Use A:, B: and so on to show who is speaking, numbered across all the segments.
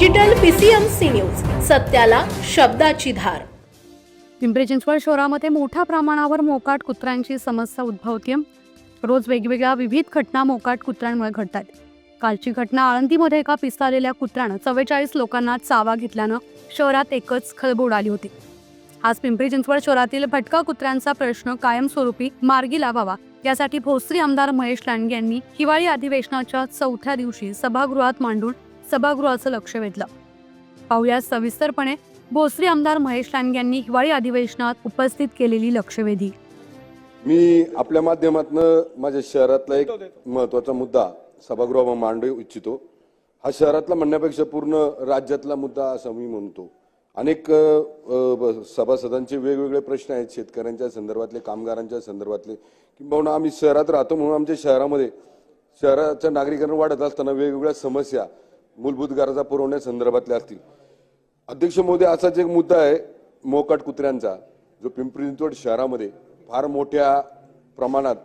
A: Digital PCMC news सत्याला शब्दाची धार.
B: पिंपरी चिंचवड शहरामध्ये मोठ्या प्रमाणावर मोकाट कुत्र्यांची समस्या उद्भवते रोज वेगवेगळ्या विविध घटना मोकाट कुत्र्यांमुळे घडतात कालची घटना आळंदीमध्ये एका पिसालेल्या कुत्र्यानं चव्वेचाळीस लोकांना चावा घेतल्यानं शहरात एकच खळबोड आली होती. आज पिंपरी चिंचवड शहरातील भटका कुत्र्यांचा प्रश्न कायमस्वरूपी मार्गी लावावा यासाठी भोसरी आमदार महेश लांडगे यांनी हिवाळी अधिवेशनाच्या चौथ्या दिवशी सभागृहात मांडून सभागृहाचं लक्ष वेधलं. पाहुयात सविस्तरपणे भोसरी आमदार महेश लांडगे यांनी हिवाळी अधिवेशनात उपस्थित केलेली लक्षवेधी.
C: मी आपल्या माध्यमातून माझ्या शहरातला एक महत्त्वाचा मुद्दा सभागृहावर मांडू इच्छितो. हा शहरातला म्हणण्यापेक्षा पूर्ण राज्यातला मुद्दा असं मी म्हणतो. अनेक सभासदांचे वेगवेगळे प्रश्न आहेत शेतकऱ्यांच्या संदर्भातले कामगारांच्या संदर्भातले. किंबहुना आम्ही शहरात राहतो म्हणून आमच्या शहरामध्ये शहराच्या नागरिकांना वाढत असताना वेगवेगळ्या समस्या मूलभूत गरजा पुरवण्यासंदर्भातल्या असतील. अध्यक्ष मोदी असाच एक मुद्दा आहे मोकाट कुत्र्यांचा जो पिंपरी चिंचवड शहरामध्ये फार मोठ्या प्रमाणात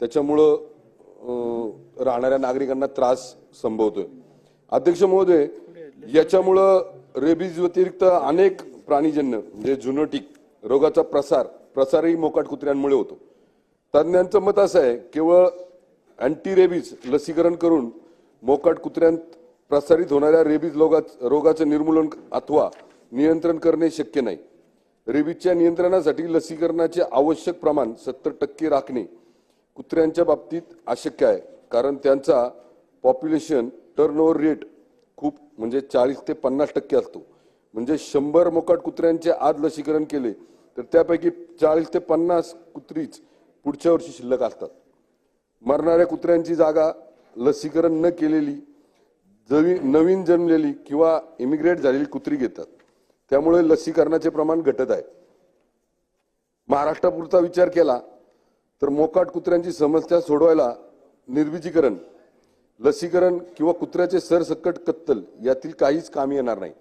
C: त्याच्यामुळं राहणाऱ्या नागरिकांना त्रास संभवतोय. अध्यक्ष महोदय याच्यामुळं रेबीज व्यतिरिक्त अनेक प्राणीजन्य म्हणजे झुनोटिक रोगाचा प्रसार प्रसारही मोकाट कुत्र्यांमुळे होतो. तज्ज्ञांचं मत असं आहे केवळ अँटी रेबीज लसीकरण करून मोकाट कुत्र्यांत प्रसारित होणाऱ्या रेबीज रोगा रोगाचं निर्मूलन अथवा नियंत्रण करणे शक्य नाही. रेबीजच्या नियंत्रणासाठी लसीकरणाचे आवश्यक प्रमाण सत्तर टक्के राखणे कुत्र्यांच्या बाबतीत अशक्य आहे. कारण त्यांचा पॉप्युलेशन टर्नओव्हर रेट खूप म्हणजे चाळीस ते पन्नास टक्के असतो. म्हणजे शंभर मोकाट कुत्र्यांचे आज लसीकरण केले तर त्यापैकी चाळीस ते पन्नास कुत्रीच पुढच्या वर्षी शिल्लक असतात. मरणाऱ्या कुत्र्यांची जागा लसीकरण न केलेली जवी नवीन जन्मलेली किंवा इमिग्रेट झालेली कुत्री घेतात. त्यामुळे लसीकरणाचे प्रमाण घटत आहे. महाराष्ट्रापुरता विचार केला तर मोकाट कुत्र्यांची समस्या सोडवायला निर्विजीकरण लसीकरण किंवा कुत्र्याचे सरसकट कत्तल यातील काहीच कामी येणार नाही.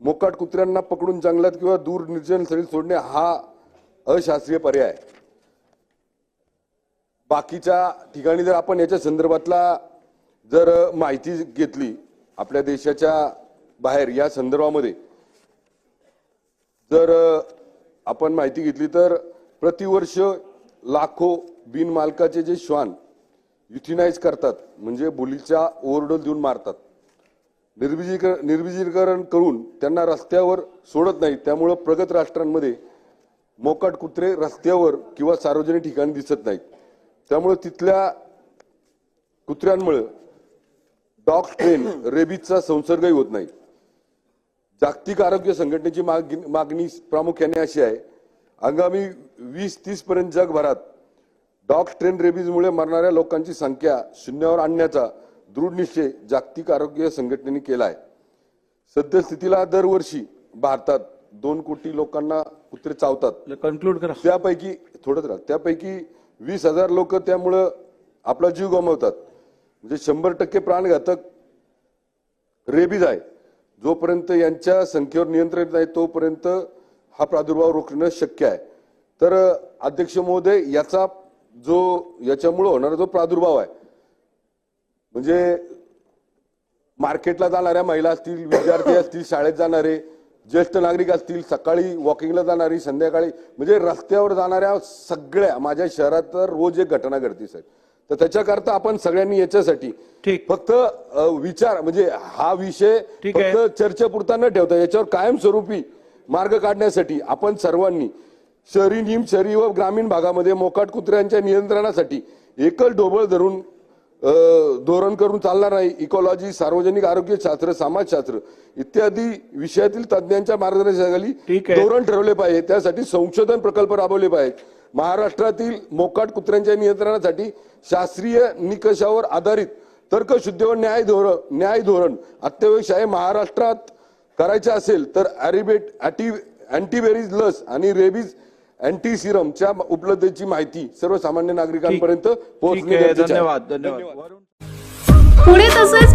C: मोकाट कुत्र्यांना पकडून जंगलात किंवा दूर निर्जन स्थळी सोडणे हा अशास्त्रीय पर्याय आहे. बाकीच्या ठिकाणी जर आपण याच्या संदर्भातला जर माहिती घेतली आपल्या देशाच्या बाहेर या संदर्भामध्ये जर आपण माहिती घेतली तर प्रतिवर्ष लाखो बिनमालकाचे जे श्वान युथिनाइज करतात म्हणजे बुलीचा ओव्हरडोल देऊन मारतात. निर्विजीकरण निर्विजीकरण करून त्यांना रस्त्यावर सोडत नाही त्यामुळं प्रगत राष्ट्रांमध्ये मोकाट कुत्रे रस्त्यावर किंवा सार्वजनिक ठिकाणी दिसत नाहीत. त्यामुळे तिथल्या कुत्र्यांमुळे डॉग ट्रेन रेबीजचा संसर्गही होत नाही. जागतिक आरोग्य संघटनेची माग- मागणी प्रामुख्याने अशी आहे आगामी वीस तीस पर्यंत जगभरात डॉग ट्रेन रेबीजमुळे मरणाऱ्या लोकांची संख्या शून्यावर आणण्याचा दृढ निश्चय जागतिक आरोग्य संघटनेने केला आहे. सद्यस्थितीला दरवर्षी भारतात दोन कोटी लोकांना कुत्रे चावतात.
D: कन्क्लूड करा.
C: त्यापैकी थोडंच राहा त्यापैकी वीस हजार लोक त्यामुळं आपला जीव गमावतात. म्हणजे शंभर टक्के प्राणघातक रेबीज आहे. जोपर्यंत यांच्या संख्येवर नियंत्रण नाही तोपर्यंत हा प्रादुर्भाव रोखणं शक्य आहे. तर अध्यक्ष महोदय याचा जो याच्यामुळं होणारा जो प्रादुर्भाव आहे म्हणजे मार्केटला जाणाऱ्या महिला असतील विद्यार्थी असतील शाळेत जाणारे ज्येष्ठ नागरिक असतील सकाळी वॉकिंगला जाणारी संध्याकाळी म्हणजे रस्त्यावर जाणाऱ्या सगळ्या माझ्या शहरात तर रोज एक घटना घडते साहेब. तर त्याच्याकरता आपण सगळ्यांनी याच्यासाठी
D: ठीक.
C: फक्त विचार म्हणजे हा विषय. फक्त चर्चेपुरता न ठेवता याच्यावर कायमस्वरूपी मार्ग काढण्यासाठी आपण सर्वांनी शहरी निम शहरी व ग्रामीण भागामध्ये मोकाट कुत्र्यांच्या नियंत्रणासाठी एकल ढोबळ धरून धोरण करून चालणार नाही इकॉलॉजी सार्वजनिक आरोग्य शास्त्र समाजशास्त्र इत्यादी विषयातील तज्ज्ञांच्या मार्गदर्शनाखाली. धोरण ठरवले पाहिजे त्यासाठी संशोधन प्रकल्प राबवले पाहिजे महाराष्ट्रातील मोकाट कुत्र्यांच्या नियंत्रणासाठी शास्त्रीय निकषावर आधारित तर्कशुद्ध व न्याय धोरण न्याय धोरण अत्यावश्यक आहे. महाराष्ट्रात करायचे असेल तर अॅरिबेट अॅटी अँटीबेरीज लस आणि रेबीज अँटी सिरमच्या उपलब्धतेची माहिती सर्वसामान्य नागरिकांपर्यंत
D: आहे. धन्यवाद. धन्यवाद.
A: पुणे तसेच